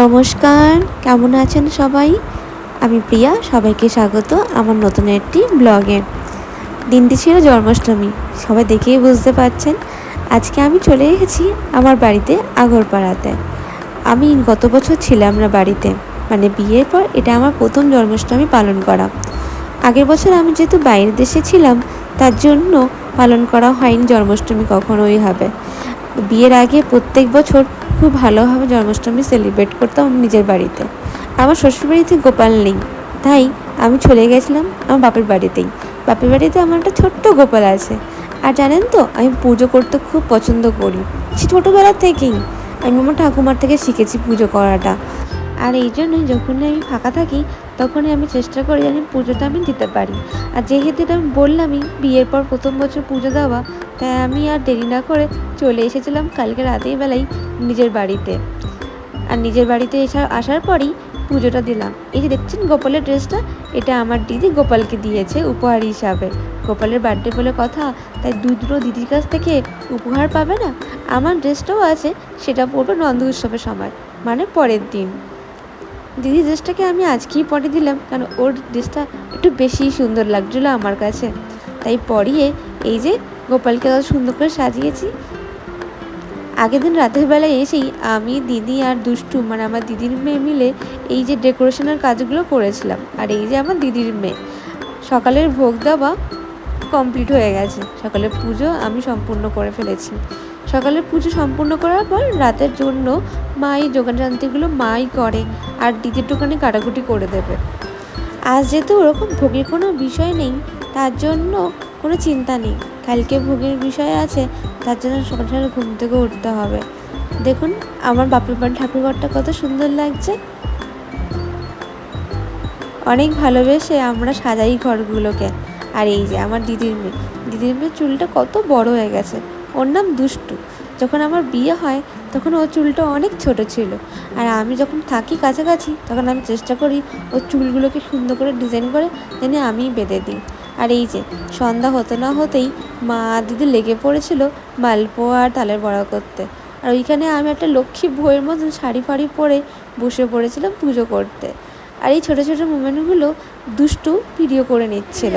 নমস্কার, কেমন আছেন সবাই? আমি প্রিয়া, সবাইকে স্বাগত আমার নতুন একটি ব্লগে। দিনটি ছিল জন্মাষ্টমী, সবাই দেখেই বুঝতে পারছেন। আজকে আমি চলে এসেছি আমার বাড়িতে আগরপাড়াতে। আমি গত বছর ছিলাম না বাড়িতে মানে বিয়ের পর এটা আমার প্রথম জন্মাষ্টমী পালন করা। আগের বছর আমি যেহেতু বাইরের দেশে ছিলাম, তার জন্য পালন করা হয়নি, জন্মাষ্টমী কখনোই হবে। বিয়ের আগে প্রত্যেক বছর খুব ভালোভাবে জন্মাষ্টমী সেলিব্রেট করতাম নিজের বাড়িতে। আমার শ্বশুরবাড়িতে গোপাল নেই তাই আমি চলে গেছিলাম আমার বাপের বাড়িতেই। বাপের বাড়িতে আমার একটা ছোট্ট গোপাল আছে। আর জানেন তো, আমি পুজো করতে খুব পছন্দ করি। সে ছোটোবেলা থেকেই আমি আমার ঠাকুমার থেকে শিখেছি পুজো করাটা। আর এই জন্যই যখনই আমি ফাঁকা থাকি, তখনই আমি চেষ্টা করি যেন পুজোটা আমি দিতে পারি। আর যেহেতু আমি বললামই, বিয়ের পর প্রথম বছর পুজো দেওয়া তাই আমি আর দেরি না করে চলে এসেছিলাম কালকে রাতেই বেলায় নিজের বাড়িতে। আর নিজের বাড়িতে এসে, আসার পরই পুজোটা দিলাম। এই যে দেখছেন গোপালের ড্রেসটা, এটা আমার দিদি গোপালকে দিয়েছে উপহার হিসাবে। গোপালের বার্থডে বলে কথা, তাই দুধরো দিদির কাছ থেকে উপহার পাবে না? আমার ড্রেসটাও আছে, সেটা পরবে নন্দ উৎসবের সময় মানে পরের দিন। দিদি ড্রেসটাকে আমি আজকেই পরে দিলাম, কারণ ওর ড্রেসটা একটু বেশি সুন্দর লাগছিল আমার কাছে। তাই পরিয়ে এই যে গোপালকে অত সুন্দর করে সাজিয়েছি। আগের দিন রাতের বেলায় এসেই আমি, দিদি আর দুষ্টু মানে আমার দিদির মেয়ে মিলে এই যে ডেকোরেশনের কাজগুলো করেছিলাম। আর এই যে আমার দিদির মেয়ে। সকালের ভোগ দেওয়া কমপ্লিট হয়ে গেছে। সকালের পুজো আমি সম্পূর্ণ করে ফেলেছি। সকালের পুজো সম্পূর্ণ করার পর রাতের জন্য মা এই যোগানযান্ত্রিগুলো মাই করে আর দিদির দোকানে কাটাকুটি করে দেবে। আজ যেহেতু ওরকম ভোগের কোনো বিষয় নেই, তার জন্য কোনো চিন্তা নেই। কালকে ভোগের বিষয় আছে, তার জন্য সকাল সকাল ঘুম থেকে উঠতে হবে। দেখুন, আমার বাপের বাড়ি ঠাকুরঘরটা কত সুন্দর লাগছে। অনেক ভালোবেসে আমরা সাজাই ঘরগুলোকে। আর এই যে আমার দিদির মেয়ে, দিদির মেয়ের চুলটা কত বড় হয়ে গেছে। ওর নাম দুষ্টু। যখন আমার বিয়ে হয়, তখন ওর চুলটা অনেক ছোট ছিল। আর আমি যখন থাকি কাছাকাছি, তখন আমি চেষ্টা করি ওর চুলগুলোকে সুন্দর করে ডিজাইন করে যেন আমিই বেঁধে দিই। আর এই যে, সন্ধ্যা হতে না হতেই মা দিদি লেগে পড়েছিল মালপোয়া আর তালের বড়া করতে। আর ওইখানে আমি একটা লক্ষ্মী বইয়ের মতন শাড়ি ফাড়ি পরে বসে পড়েছিলাম পুজো করতে। আর এই ছোটো ছোটো মোমেন্টগুলো দুষ্টু ভিডিও করে নিচ্ছিল।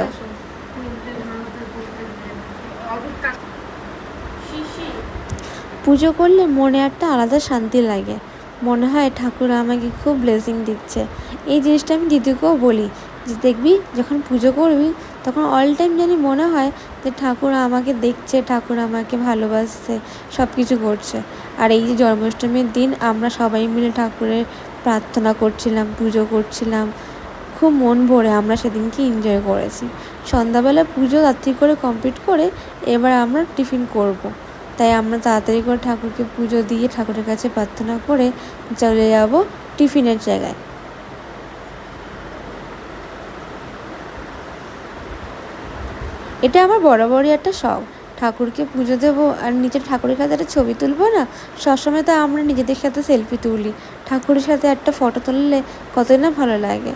পুজো করলে মনে একটা আলাদা শান্তি লাগে। মনে হয় ঠাকুর আমাকে খুব ব্লেসিং দিচ্ছে। এই জিনিসটা আমি দিদিকেও বলি যে দেখবি, যখন পুজো করবি, তখন অল টাইম জানি মনে হয় যে ঠাকুর আমাকে দেখছে, ঠাকুর আমাকে ভালোবাসছে সব কিছু করছে। আর এই যে জন্মাষ্টমীর দিন আমরা সবাই মিলে ঠাকুরের প্রার্থনা করছিলাম, পুজো করছিলাম। খুব মন ভরে আমরা সেদিনকে এনজয় করেছি। সন্ধ্যাবেলা পুজো রাত্রি করে কমপ্লিট করে এবার আমরা টিফিন করব। তাই আমরা তাড়াতাড়ি করে ঠাকুরকে পুজো দিয়ে ঠাকুরের কাছে প্রার্থনা করে চলে যাব টিফিনের জায়গায়। এটা আমার বরাবরই একটা শখ। ঠাকুরকে পুজো দেবো আর নিজের ঠাকুরের সাথে একটা ছবি তুলবো না, সবসময় তো আমরা নিজেদের সাথে সেলফি তুলি। ঠাকুরের সাথে একটা ফটো তুললে কতই না ভালো লাগে।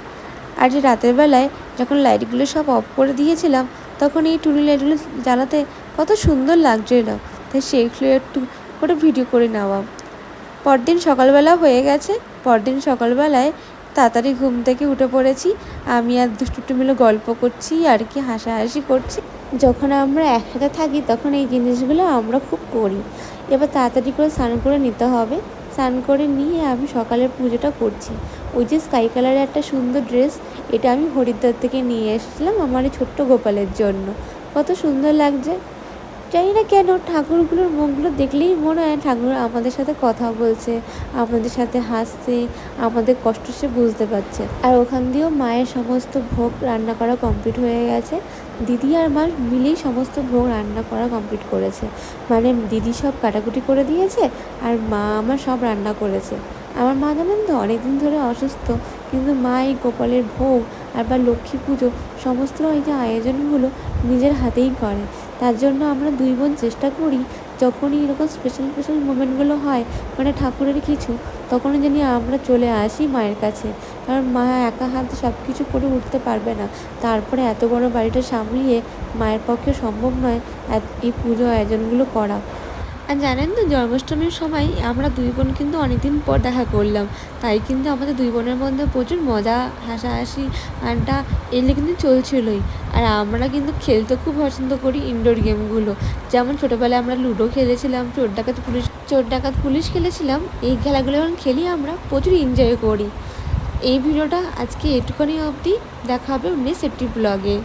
আর যে রাতের বেলায় যখন লাইটগুলো সব অফ করে দিয়েছিলাম, তখন এই টুনি লাইটগুলো জ্বালাতে কত সুন্দর লাগছিল তাই সেগুলো একটু করে ভিডিও করে নেওয়া। পরদিন সকালবেলা হয়ে গেছে। পরদিন সকালবেলায় তাড়াতাড়ি ঘুম থেকে উঠে পড়েছি। আমি আর দুষ্টুটু মিলে গল্প করছি, আর কি হাসাহাসি করছি। যখন আমরা একসাথে থাকি, তখন এই জিনিসগুলো আমরা খুব করি। এবার তাড়াতাড়ি করে স্নান করে নিতে হবে। স্নান করে নিয়ে আমি সকালের পুজোটা করছি। ওই যে স্কাই কালারের একটা সুন্দর ড্রেস, এটা আমি হরিদ্বার থেকে নিয়ে এসেছিলাম আমার এই ছোট্ট গোপালের জন্য। কত সুন্দর লাগছে। জানি না কেন ঠাকুরগুলোর মুখগুলো দেখলেই মনে হয় ঠাকুর আমাদের সাথে কথা বলছে, আমাদের সাথে হাসছে, আমাদের কষ্ট সে বুঝতে পারছে। আর ওখান দিয়েও মায়ের সমস্ত ভোগ রান্না করা কমপ্লিট হয়ে গেছে। দিদি আর মা মিলেই সমস্ত ভোগ রান্না করা কমপ্লিট করেছে। মানে দিদি সব কাটাকুটি করে দিয়েছে আর মা আমার সব রান্না করেছে। আমার মা জানেন তো অনেকদিন ধরে অসুস্থ, কিন্তু মা এই গোপালের ভোগ আর বা লক্ষ্মী পুজো সমস্ত এই যে আয়োজনগুলো নিজের হাতেই করে। তার জন্য আমরা দুই বোন চেষ্টা করি যখনই এরকম স্পেশাল স্পেশাল মোমেন্টগুলো হয় মানে ঠাকুরের কিছু, তখনই জানি আমরা চলে আসি মায়ের কাছে। কারণ মা একা হাতে সব কিছু করে উঠতে পারবে না। তারপরে এত বড় বাড়িটা সামলিয়ে মায়ের পক্ষে সম্ভব নয় এই পুজো আয়োজনগুলো করা। আর জানেন তো, জন্মাষ্টমীর সময় আমরা দুই বোন কিন্তু অনেকদিন পর দেখা করলাম। তাই কিন্তু আমাদের দুই বোনের মধ্যে প্রচুর মজা, হাসাহাসি, আড্ডা এগুলো কিন্তু চলছিলই। আর আমরা কিন্তু খেলতে খুব পছন্দ করি ইনডোর গেমগুলো যেমন ছোটোবেলায় আমরা লুডো খেলেছিলাম, চোর ডাকাত, পুলিশ, চোর ডাকাত, পুলিশ খেলেছিলাম। এই খেলাগুলো যখন খেলি আমরা, প্রচুর এনজয় করি। এই ভিডিওটা আজকে এটুখানি অবধি। দেখা হবে নেক্সট একটি ব্লগে